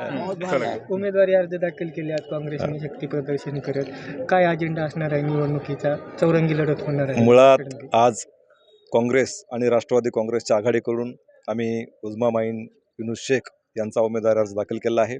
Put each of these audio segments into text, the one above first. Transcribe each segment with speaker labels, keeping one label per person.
Speaker 1: उमेदवारी अर्ज दाखल केले आज काँग्रेसने शक्ती प्रदर्शन करत. काय अजेंडा असणार आहे? निवडणुकीचा चौरंगी लढत होणार आहे.
Speaker 2: मुळात आज काँग्रेस आणि राष्ट्रवादी काँग्रेसच्या आघाडीकडून आम्ही उजमा माईन युनुस शेख यांचा उमेदवारी अर्ज दाखल केला आहे.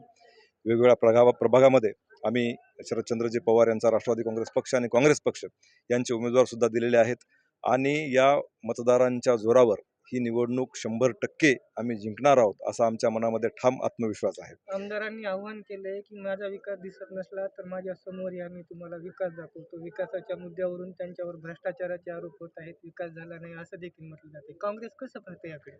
Speaker 2: वेगवेगळ्या प्रगा प्रभागामध्ये आम्ही शरदचंद्रजी पवार यांचा राष्ट्रवादी काँग्रेस पक्ष आणि काँग्रेस पक्ष यांचे उमेदवारसुद्धा दिलेले आहेत. आणि या मतदारांच्या जोरावर ही निवडणूक शंभर टक्के आम्ही जिंकणार आहोत असा आमच्या मनामध्ये ठाम आत्मविश्वास आहे.
Speaker 1: आमदारांनी आव्हान केलंय की माझा विकास दिसत नसला तर माझ्यासमोर या मी तुम्हाला विकास दाखवतो. विकासाच्या मुद्द्यावरून त्यांच्यावर भ्रष्टाचाराचे आरोप होत आहेत विकास झाला नाही असं देखील म्हटलं जाते काँग्रेस कसं पाहते याकडे?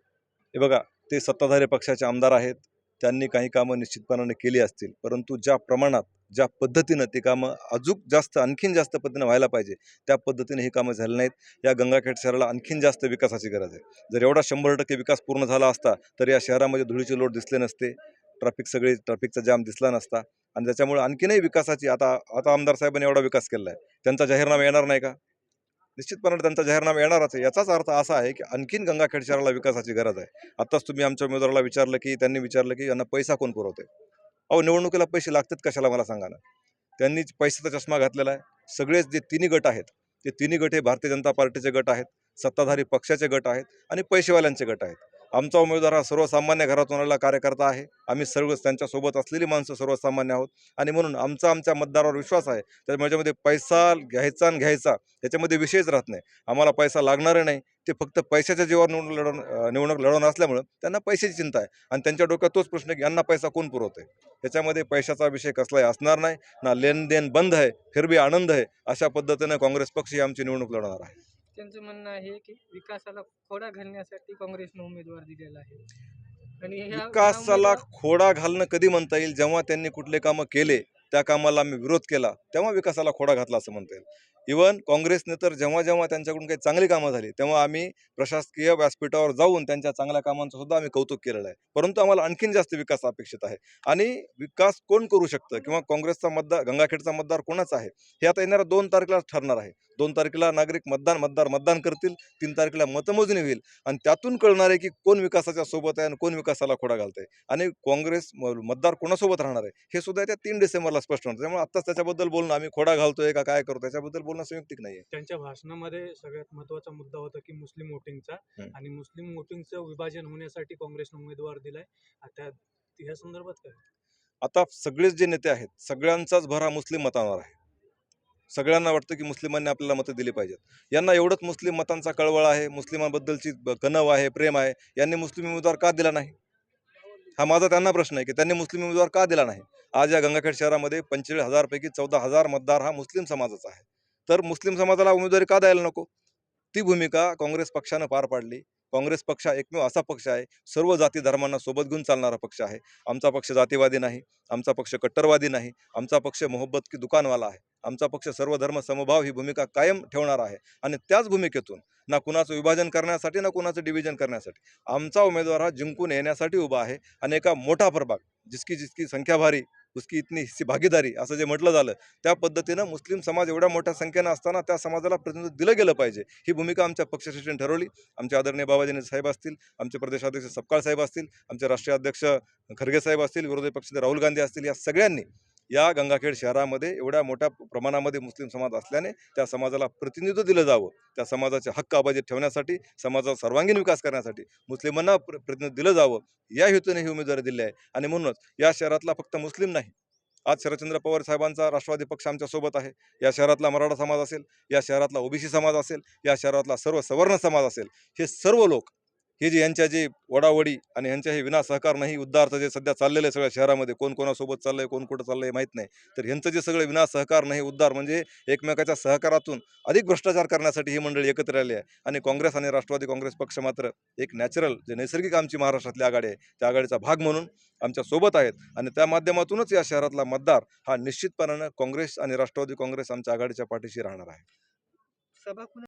Speaker 2: हे बघा ते सत्ताधारी पक्षाचे आमदार आहेत त्यांनी काही कामं निश्चितपणाने केली असतील परंतु ज्या प्रमाणात ज्या पद्धतीनं ती कामं अजूक जास्त आणखीन जास्त पद्धतीनं व्हायला पाहिजे त्या पद्धतीने ही कामं झाली नाहीत. या गंगाखेड शहराला आणखीन जास्त विकासाची गरज आहे. जर एवढा शंभर टक्के विकास पूर्ण झाला असता तर या शहरामध्ये धुळीचे लोट दिसले नसते. ट्रॅफिक सगळी ट्रॅफिकचा जाम दिसला नसता. आणि त्याच्यामुळे आणखीनही विकासाची आता आता आमदार साहेबांनी एवढा विकास केला आहे त्यांचा जाहीरनामा येणार नाही का? निश्चितपणे त्यांचा जाहीरनामा येणारच आहे. याचाच अर्थ असा आहे की आणखीन गंगाखेड शहराला विकासाची गरज आहे. आत्ताच तुम्ही आमच्या उमेदवाराला विचारलं की त्यांनी विचारलं की यांना पैसा कोण पुरवते अहो निवडणुकीला पैसे लागतात कशाला मला सांगा ना? त्यांनी पैशाचा चष्मा घातलेला आहे. सगळेच जे तिन्ही गट आहेत ते तिन्ही गट हे भारतीय जनता पार्टीचे गट आहेत सत्ताधारी पक्षाचे गट आहेत आणि पैसेवाल्यांचे गट आहेत. आमचा उमेदवार हा सर्वसामान्य घरातून आलेला कार्यकर्ता आहे. आम्ही सर्व त्यांच्यासोबत असलेली माणसं सर्वसामान्य आहोत. आणि म्हणून आमचा आमच्या मतदारावर विश्वास आहे. तर त्याच्यामध्ये पैसा घ्यायचा आणि घ्यायचा याच्यामध्ये विषयच राहत नाही. आम्हाला पैसा लागणार नाही. ते फक्त पैशाच्या जीवावर निवडणूक लढवून अं, निवडणूक लढवणार असल्यामुळं त्यांना पैशाची चिंता आहे. आणि त्यांच्या डोक्यात तोच प्रश्न की यांना पैसा कोण पुरवते याच्यामध्ये पैशाचा विषय कसलाही असणार नाही ना लेनदेन बंद आहे फिर भी आनंद आहे अशा पद्धतीनं काँग्रेस पक्ष ही आमची निवडणूक लढवणार आहे.
Speaker 1: त्यांचं म्हणणं आहे की विकासाला खोडा घालण्यासाठी काँग्रेसनं उमेदवार दिलेला आहे.
Speaker 2: विकासाला खोडा घालणं कधी म्हणता येईल? जेव्हा त्यांनी कुठले कामं केले त्या कामाला आम्ही विरोध केला तेव्हा विकासाला खोडा घातला असं म्हणता येईल. इवन काँग्रेसने तर जेव्हा जेव्हा त्यांच्याकडून काही चांगली कामं झाली तेव्हा आम्ही प्रशासकीय व्यासपीठावर जाऊन त्यांच्या चांगल्या कामांचं सुद्धा आम्ही कौतुक केलेलं आहे. परंतु आम्हाला आणखीन जास्त विकास अपेक्षित आहे. आणि विकास कोण करू शकतं किंवा काँग्रेसचा मतदार गंगाखेडचा मतदार कोणाचा आहे हे आता येणाऱ्या दोन तारखेला ठरणार आहे. दोन तारखेला नागरिक मतदान मतदार मतदान करतील तीन तारखेला मतमोजणी होईल आणि त्यातून कळणार आहे की कोण विकासाच्या सोबत आहे आणि कोण विकासाला खोडा घालतंय. आणि काँग्रेस म- मतदार कोणासोबत राहणार आहे हे सुद्धा त्या तीन डिसेंबरला स्पष्ट होणार त्यामुळे आत्ताच त्याच्याबद्दल बोलणं आम्ही खोडा घालतोय का काय करतो त्याच्याबद्दल बोलणं संयुक्तिक नाही
Speaker 3: त्यांच्या भाषणामध्ये सगळ्यात महत्त्वाचा मुद्दा होता की मुस्लिम वोटिंगचा. आणि मुस्लिम वोटिंगचं विभाजन होण्यासाठी काँग्रेसनं उमेदवार दिलाय. आता या संदर्भात काय?
Speaker 2: आता सगळेच जे नेते आहेत सगळ्यांचाच भर हा मुस्लिम मतांवर आहे. सगळ्यांना वाटतं की मुस्लिमांनी आपल्याला मतं दिली पाहिजेत. यांना एवढंच मुस्लिम मतांचा कळवळ आहे मुस्लिमांबद्दलची कणव आहे प्रेम आहे. यांनी मुस्लिम उमेदवार का दिला नाही? हा माझा त्यांना प्रश्न आहे की त्यांनी मुस्लिम उमेदवार का दिला नाही? आज या गंगाखेड शहरामध्ये पंचेचाळीस हजारपैकी चौदा हजार मतदार हा मुस्लिम समाजाचा आहे. तर मुस्लिम समाजाला उमेदवारी का द्यायला नको? ती भूमिका काँग्रेस पक्षानं पार पाडली. काँग्रेस पक्ष हा एकमेव असा पक्ष आहे सर्व जाती धर्मांना सोबत घेऊन चालणारा पक्ष आहे. आमचा पक्ष जातीवादी नाही आमचा पक्ष कट्टरवादी नाही आमचा पक्ष मोहब्बत की दुकानवाला आहे. आमचा पक्ष सर्व धर्म समभाव ही भूमिका कायम ठेवणार आहे. आणि त्याच भूमिकेतून ना कुणाचं विभाजन करण्यासाठी ना कुणाचं डिव्हिजन करण्यासाठी आमचा उमेदवार हा जिंकून येण्यासाठी उभा आहे. आणि एका मोठा प्रभाग जिसकी जिसकी संख्या भारी उसकी इतनी हिस्सी भागीदारी असं जे म्हटलं झालं त्या पद्धतीनं मुस्लिम समाज एवढ्या मोठ्या संख्येनं असताना त्या समाजाला प्रतिनिधित्व दिलं गेलं पाहिजे. ही भूमिका आमच्या पक्षश्रेष्ठीने ठरवली. आमचे आदरणीय बाबाजी साहेब असतील आमचे प्रदेशाध्यक्ष सपकाळ साहेब असतील आमचे राष्ट्रीय अध्यक्ष खरगे साहेब असतील विरोधी पक्षाचे राहुल गांधी असतील या सगळ्यांनी या गंगाखेड शहरामध्ये एवढ्या मोठ्या प्रमाणामध्ये मुस्लिम समाज असल्याने त्या समाजाला प्रतिनिधित्व दिलं जावं. त्या समाजाचे हक्क अबाधित ठेवण्यासाठी समाजाचा सर्वांगीण विकास करण्यासाठी मुस्लिमांना प्र प्रतिनिधित्व दिलं जावं. या हेतूने ही उमेदवारी दिली आहे. आणि म्हणूनच या शहरातला फक्त मुस्लिम नाही आज शरदचंद्र पवार साहेबांचा राष्ट्रवादी पक्ष आमच्यासोबत आहे. या शहरातला मराठा समाज असेल या शहरातला ओबीसी समाज असेल या शहरातला सर्व सवर्ण समाज असेल हे सर्व लोक हे जे यांच्या जे वडावडी आणि यांच्या हे विना सहकार नाही उद्धारचं जे सध्या चाललेलं आहे सगळ्या शहरामध्ये कोण कोणासोबत चाललंय कोण कुठं चाललंय माहीत नाही. तर यांचं जे सगळं विना सहकार नाही उद्धार म्हणजे एकमेकाच्या सहकारातून अधिक भ्रष्टाचार करण्यासाठी ही मंडळी एकत्र आली आहे. आणि काँग्रेस आणि राष्ट्रवादी काँग्रेस पक्ष मात्र एक नॅचरल जे नैसर्गिक आमची महाराष्ट्रातली आघाडी आहे त्या आघाडीचा भाग म्हणून आमच्यासोबत आहेत. आणि त्या माध्यमातूनच या शहरातला मतदार हा निश्चितपणानं काँग्रेस आणि राष्ट्रवादी काँग्रेस आमच्या आघाडीच्या पाठीशी राहणार आहे.
Speaker 1: सभा